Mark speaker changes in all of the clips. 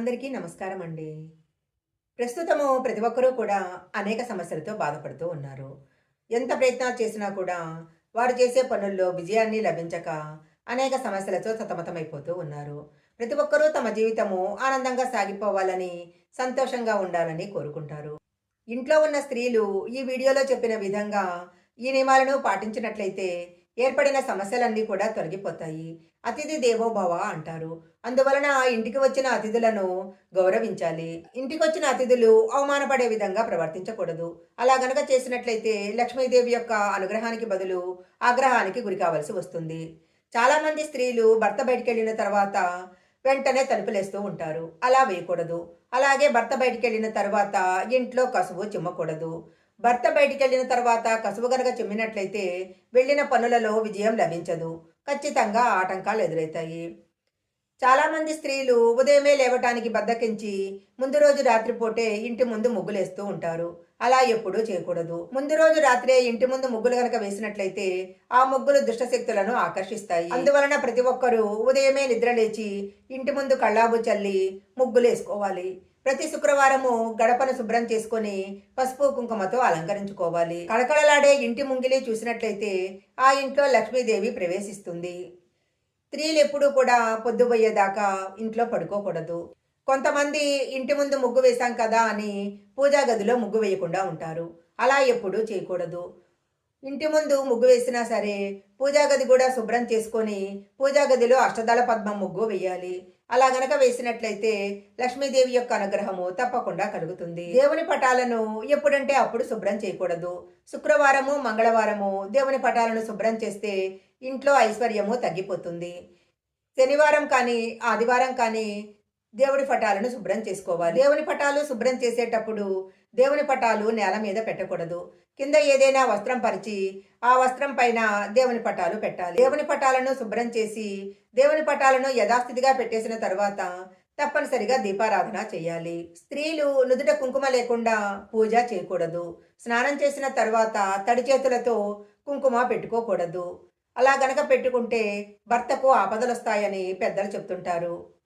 Speaker 1: అందరికీ నమస్కారం అండి ప్రస్తుతము ప్రతి ఒక్కరూ కూడా అనేక సమస్యలతో బాధపడుతూ ఉన్నారు. ఎంత ప్రయత్నాలు చేసినా కూడా వారు చేసే పనుల్లో విజయాన్ని లభించక అనేక సమస్యలతో సతమతమైపోతూ ఉన్నారు. ప్రతి ఒక్కరూ తమ జీవితము ఆనందంగా సాగిపోవాలని సంతోషంగా ఉండాలని కోరుకుంటారు. ఇంట్లో ఉన్న స్త్రీలు ఈ వీడియోలో చెప్పిన విధంగా ఈ నియమాలను పాటించినట్లయితే ఏర్పడిన సమస్యలన్నీ కూడా తొలగిపోతాయి. అతిథి దేవోభవ అంటారు. అందువలన ఇంటికి వచ్చిన అతిథులను గౌరవించాలి. ఇంటికి వచ్చిన అతిథులు అవమానపడే విధంగా ప్రవర్తించకూడదు. అలా గనక చేసినట్లయితే లక్ష్మీదేవి యొక్క అనుగ్రహానికి బదులు ఆగ్రహానికి గురి కావలసి వస్తుంది. చాలామంది స్త్రీలు భర్త బయటికి వెళ్ళిన తర్వాత వెంటనే తలుపులేస్తూ ఉంటారు. అలా వేయకూడదు. అలాగే భర్త బయటికి వెళ్ళిన తర్వాత ఇంట్లో కసువు చిమ్మకూడదు. భర్త బయటికి వెళ్ళిన తర్వాత కసువు గనక చిమ్మినట్లయితే వెళ్ళిన పనులలో విజయం లభించదు. ఖచ్చితంగా ఆటంకాలు ఎదురవుతాయి చాలామంది స్త్రీలు ఉదయమే లేవటానికి బద్దకించి ముందు రోజు రాత్రిపూటే ఇంటి ముందు ముగ్గులేస్తూ ఉంటారు. అలా ఎప్పుడూ చేయకూడదు. ముందు రోజు రాత్రే ఇంటి ముందు ముగ్గులు గనక వేసినట్లయితే ఆ ముగ్గులు దుష్టశక్తులను ఆకర్షిస్తాయి. అందువలన ప్రతి ఒక్కరూ ఉదయమే నిద్రలేచి ఇంటి ముందు కళ్ళాబు చల్లి ముగ్గులు వేసుకోవాలి. ప్రతి శుక్రవారము గడపను శుభ్రం చేసుకొని పసుపు కుంకుమతో అలంకరించుకోవాలి. కళకళలాడే ఇంటి ముంగిలి చూసినట్లయితే ఆ ఇంట్లో లక్ష్మీదేవి ప్రవేశిస్తుంది. స్త్రీలు ఎప్పుడూ కూడా పొద్దుపోయేదాకా ఇంట్లో పడుకోకూడదు. కొంతమంది ఇంటి ముందు ముగ్గు వేశాం కదా అని పూజా గదిలో ముగ్గు వేయకుండా ఉంటారు. అలా ఎప్పుడూ చేయకూడదు. ఇంటి ముందు ముగ్గు వేసినా సరే పూజా గది కూడా శుభ్రం చేసుకొని పూజా గదిలో అష్టదళ పద్మం ముగ్గు వేయాలి. అలా గనక వేసినట్లయితే లక్ష్మీదేవి యొక్క అనుగ్రహము తప్పకుండా కలుగుతుంది. దేవుని పటాలను ఎప్పుడంటే అప్పుడు శుభ్రం చేయకూడదు. శుక్రవారము మంగళవారము దేవుని పటాలను శుభ్రం చేస్తే ఇంట్లో ఐశ్వర్యము తగ్గిపోతుంది. శనివారం కానీ ఆదివారం కానీ దేవుడి పటాలను శుభ్రం చేసుకోవాలి. దేవుని పటాలు శుభ్రం చేసేటప్పుడు దేవుని పటాలు నేల మీద పెట్టకూడదు. కింద ఏదైనా వస్త్రం పరిచి ఆ వస్త్రం పైన దేవుని పటాలు పెట్టాలి. దేవుని పటాలను శుభ్రం చేసి దేవుని పటాలను యథాస్థితిగా పెట్టేసిన తర్వాత తప్పనిసరిగా దీపారాధన చేయాలి. స్త్రీలు నుదుట కుంకుమ లేకుండా పూజ చేయకూడదు. స్నానం చేసిన తర్వాత తడి చేతులతో కుంకుమ పెట్టుకోకూడదు. అలా గనక పెట్టుకుంటే భర్తకు ఆపదలు వస్తాయని పెద్దలు చెప్తుంటారు.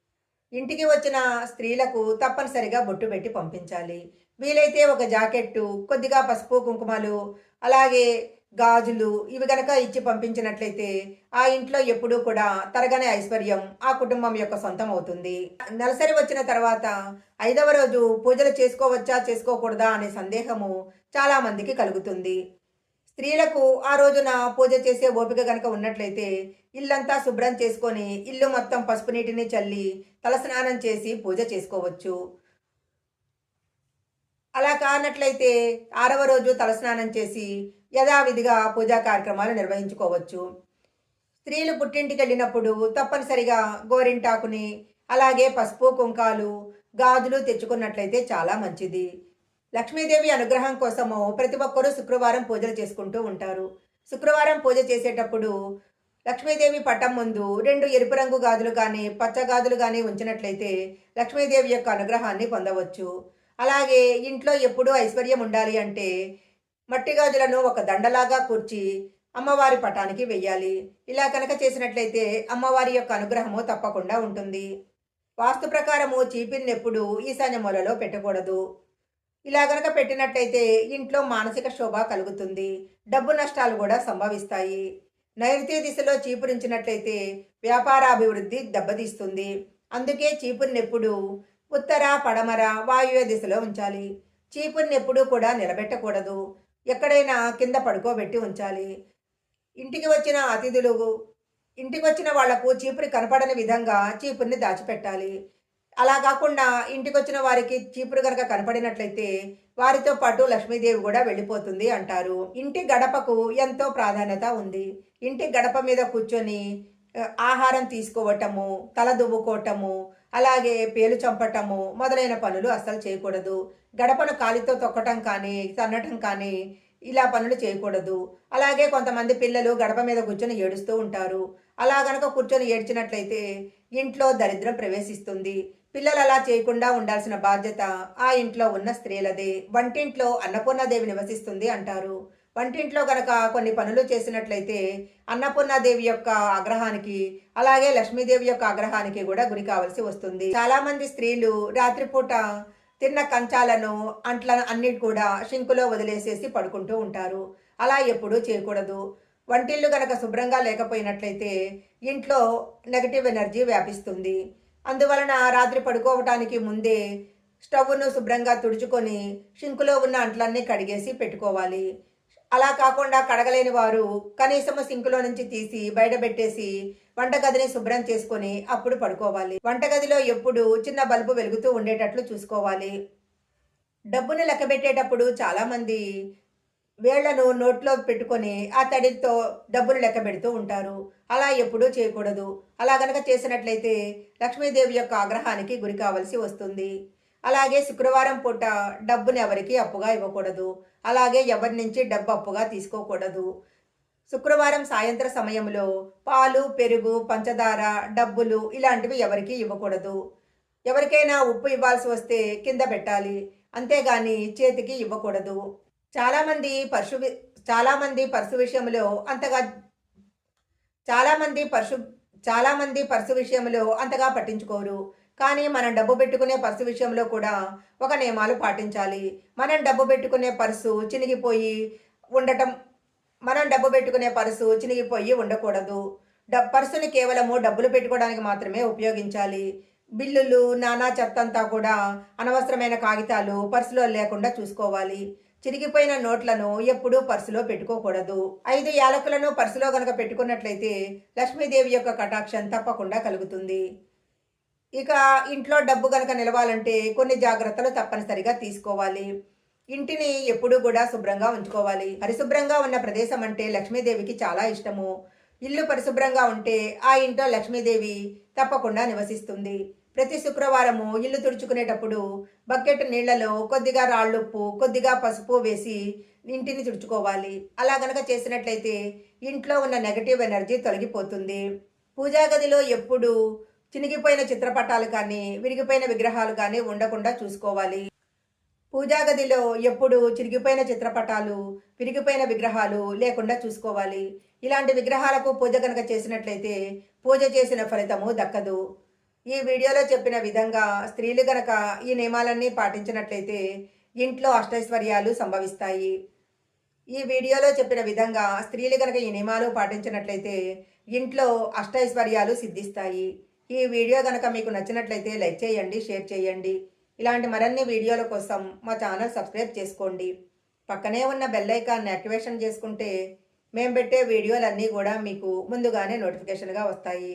Speaker 1: ఇంటికి వచ్చిన స్త్రీలకు తప్పనిసరిగా బొట్టు పెట్టి పంపించాలి. వీలైతే ఒక జాకెట్టు కొద్దిగా పసుపు కుంకుమలు అలాగే గాజులు ఇవి గనక ఇచ్చి పంపించినట్లయితే ఆ ఇంట్లో ఎప్పుడూ కూడా తరగని ఐశ్వర్యం ఆ కుటుంబం యొక్క సొంతం అవుతుంది. నెలసరి వచ్చిన తర్వాత ఐదవ రోజు పూజలు చేసుకోవచ్చా చేసుకోకూడదా అనే సందేహము చాలామందికి కలుగుతుంది. స్త్రీలకు ఆ రోజున పూజ చేసే ఓపిక కనుక ఉన్నట్లయితే ఇల్లంతా శుభ్రం చేసుకొని ఇల్లు మొత్తం పసుపు నీటిని చల్లి తలస్నానం చేసి పూజ చేసుకోవచ్చు. అలా కానట్లయితే ఆరవ రోజు తలస్నానం చేసి యథావిధిగా పూజా కార్యక్రమాలు నిర్వహించుకోవచ్చు. స్త్రీలు పుట్టింటికి వెళ్ళినప్పుడు తప్పనిసరిగా గోరింటాకుని అలాగే పసుపు కుంకాలు గాజులు తెచ్చుకున్నట్లయితే చాలా మంచిది. లక్ష్మీదేవి అనుగ్రహం కోసము ప్రతి ఒక్కరూ శుక్రవారం పూజలు చేసుకుంటూ ఉంటారు. శుక్రవారం పూజ చేసేటప్పుడు లక్ష్మీదేవి పట్టం ముందు రెండు ఎరుపు రంగు గాజులు కానీ పచ్చ గాజులు కానీ ఉంచినట్లయితే లక్ష్మీదేవి యొక్క అనుగ్రహాన్ని పొందవచ్చు. అలాగే ఇంట్లో ఎప్పుడూ ఐశ్వర్యం ఉండాలి అంటే మట్టి గాజులను ఒక దండలాగా కూర్చి అమ్మవారి పటానికి వెయ్యాలి. ఇలా కనుక చేసినట్లయితే అమ్మవారి యొక్క అనుగ్రహము తప్పకుండా ఉంటుంది. వాస్తు ప్రకారము చీపిరిని ఈశాన్య మూలలో పెట్టకూడదు. ఇలా గనక పెట్టినట్టయితే ఇంట్లో మానసిక శోభ కలుగుతుంది డబ్బు నష్టాలు కూడా సంభవిస్తాయి. నైరుతి దిశలో చీపురించినట్లయితే వ్యాపారాభివృద్ధి దెబ్బతీస్తుంది. అందుకే చీపురినెప్పుడు ఉత్తర పడమర వాయువ్య దిశలో ఉంచాలి. చీపురినెప్పుడు కూడా నిలబెట్టకూడదు. ఎక్కడైనా కింద పడుకోబెట్టి ఉంచాలి. ఇంటికి వచ్చిన అతిథులు ఇంటికి వచ్చిన వాళ్ళకు చీపురి కనపడని విధంగా చీపురిని దాచిపెట్టాలి. అలా కాకుండా ఇంటికి వచ్చిన వారికి చీపురు కనుక కనపడినట్లయితే వారితో పాటు లక్ష్మీదేవి కూడా వెళ్ళిపోతుంది అంటారు. ఇంటి గడపకు ఎంతో ప్రాధాన్యత ఉంది. ఇంటి గడప మీద కూర్చొని ఆహారం తీసుకోవటము తల దువ్వుకోవటము అలాగే పేలు చంపటము మొదలైన పనులు అస్సలు చేయకూడదు. గడపను కాలితో తొక్కటం కానీ తన్నటం కానీ ఇలా పనులు చేయకూడదు. అలాగే కొంతమంది పిల్లలు గడప మీద కూర్చొని ఏడుస్తూ ఉంటారు. అలా గనక కూర్చొని ఏడ్చినట్లయితే ఇంట్లో దరిద్రం ప్రవేశిస్తుంది. పిల్లలు అలా చేయకుండా ఉండాల్సిన బాధ్యత ఆ ఇంట్లో ఉన్న స్త్రీలదే. వంటింట్లో అన్నపూర్ణాదేవి నివసిస్తుంది అంటారు. వంటింట్లో గనక కొన్ని పనులు చేసినట్లయితే అన్నపూర్ణాదేవి యొక్క ఆగ్రహానికి అలాగే లక్ష్మీదేవి యొక్క ఆగ్రహానికి కూడా గురి కావాల్సి వస్తుంది. చాలామంది స్త్రీలు రాత్రిపూట తిన్న కంచాలను అంట్ల అన్నిటి కూడా షింకులో వదిలేసేసి పడుకుంటూ ఉంటారు. అలా ఎప్పుడూ చేయకూడదు. వంటిల్లు గనక శుభ్రంగా లేకపోయినట్లయితే ఇంట్లో నెగటివ్ ఎనర్జీ వ్యాపిస్తుంది. అందువలన రాత్రి పడుకోవటానికి ముందే స్టవ్ను శుభ్రంగా తుడుచుకొని షింకులో ఉన్న అంట్లన్నీ కడిగేసి పెట్టుకోవాలి. అలా కాకుండా కడగలేని వారు కనీసం సింకులో నుంచి తీసి బయట పెట్టేసి వంటగదిని శుభ్రం చేసుకొని అప్పుడు పడుకోవాలి. వంటగదిలో ఎప్పుడు చిన్న బల్బు వెలుగుతూ ఉండేటట్లు చూసుకోవాలి. డబ్బును లెక్కబెట్టేటప్పుడు చాలామంది వేళ్ళను నోట్లో పెట్టుకొని ఆ తడితో డబ్బులు లెక్క పెడుతూ ఉంటారు. అలా ఎప్పుడూ చేయకూడదు. అలా గనక చేసినట్లయితే లక్ష్మీదేవి యొక్క ఆగ్రహానికి గురి కావలసి వస్తుంది. అలాగే శుక్రవారం పూట డబ్బుని ఎవరికి అప్పుగా ఇవ్వకూడదు. అలాగే ఎవరి నుంచి డబ్బు అప్పుగా తీసుకోకూడదు. శుక్రవారం సాయంత్ర సమయంలో పాలు పెరుగు పంచదార డబ్బులు ఇలాంటివి ఎవరికి ఇవ్వకూడదు. ఎవరికైనా ఉప్పు ఇవ్వాల్సి వస్తే కింద పెట్టాలి. అంతేగాని చేతికి ఇవ్వకూడదు. చాలామంది పర్సు వి- చాలామంది పర్సు విషయంలో అంతగా చాలామంది పర్సు చాలామంది పర్సు విషయంలో అంతగా పట్టించుకోరు. కానీ మనం డబ్బు పెట్టుకునే పర్సు విషయంలో కూడా ఒక నియమాలు పాటించాలి. మనం డబ్బు పెట్టుకునే పర్సు చినిగిపోయి ఉండటం మనం డబ్బు పెట్టుకునే పర్సు చినిగిపోయి ఉండకూడదు. డ పర్సుని కేవలము డబ్బులు పెట్టుకోవడానికి మాత్రమే ఉపయోగించాలి. బిల్లులు నానా చెత్త అంతా కూడా అనవసరమైన కాగితాలు పర్సులో లేకుండా చూసుకోవాలి. చిరిగిపోయిన నోట్లను ఎప్పుడూ పర్సులో పెట్టుకోకూడదు. ఐదు యాలకులను పర్సులో గనక పెట్టుకున్నట్లయితే లక్ష్మీదేవి యొక్క కటాక్షం తప్పకుండా కలుగుతుంది. ఇక ఇంట్లో డబ్బు గనక నిలవాలంటే కొన్ని జాగ్రత్తలు తప్పనిసరిగా తీసుకోవాలి. ఇంటిని ఎప్పుడూ కూడా శుభ్రంగా ఉంచుకోవాలి. పరిశుభ్రంగా ఉన్న ప్రదేశం అంటే లక్ష్మీదేవికి చాలా ఇష్టము. ఇల్లు పరిశుభ్రంగా ఉంటే ఆ ఇంట్లో లక్ష్మీదేవి తప్పకుండా నివసిస్తుంది. ప్రతి శుక్రవారము ఇల్లు తుడుచుకునేటప్పుడు బకెట్ నీళ్ళలో కొద్దిగా రాళ్ళుప్పు కొద్దిగా పసుపు వేసి ఇంటిని తుడుచుకోవాలి. అలా గనక చేసినట్లయితే ఇంట్లో ఉన్న నెగటివ్ ఎనర్జీ తొలగిపోతుంది. పూజా గదిలో ఎప్పుడు చినిగిపోయిన చిత్రపటాలు కానీ విరిగిపోయిన విగ్రహాలు కానీ ఉండకుండా చూసుకోవాలి. పూజా గదిలో ఎప్పుడు చిరిగిపోయిన చిత్రపటాలు విరిగిపోయిన విగ్రహాలు లేకుండా చూసుకోవాలి. ఇలాంటి విగ్రహాలకు పూజ కనుక చేసినట్లయితే పూజ చేసిన ఫలితము దక్కదు. ఈ వీడియోలో చెప్పిన విధంగా స్త్రీలు గనక ఈ నియమాలన్నీ పాటించినట్లయితే ఇంట్లో అష్టైశ్వర్యాలు సంభవిస్తాయి. ఈ వీడియోలో చెప్పిన విధంగా స్త్రీలు గనక ఈ నియమాలు పాటించినట్లయితే ఇంట్లో అష్టైశ్వర్యాలు సిద్ధిస్తాయి. ఈ వీడియో గనక మీకు నచ్చినట్లయితే లైక్ చేయండి షేర్ చేయండి. ఇలాంటి మరిన్ని వీడియోల కోసం మా ఛానల్ సబ్స్క్రైబ్ చేసుకోండి. పక్కనే ఉన్న బెల్ ఐకాన్ని యాక్టివేషన్ చేసుకుంటే మేము పెట్టే వీడియోలన్నీ కూడా మీకు ముందుగానే నోటిఫికేషన్గా వస్తాయి.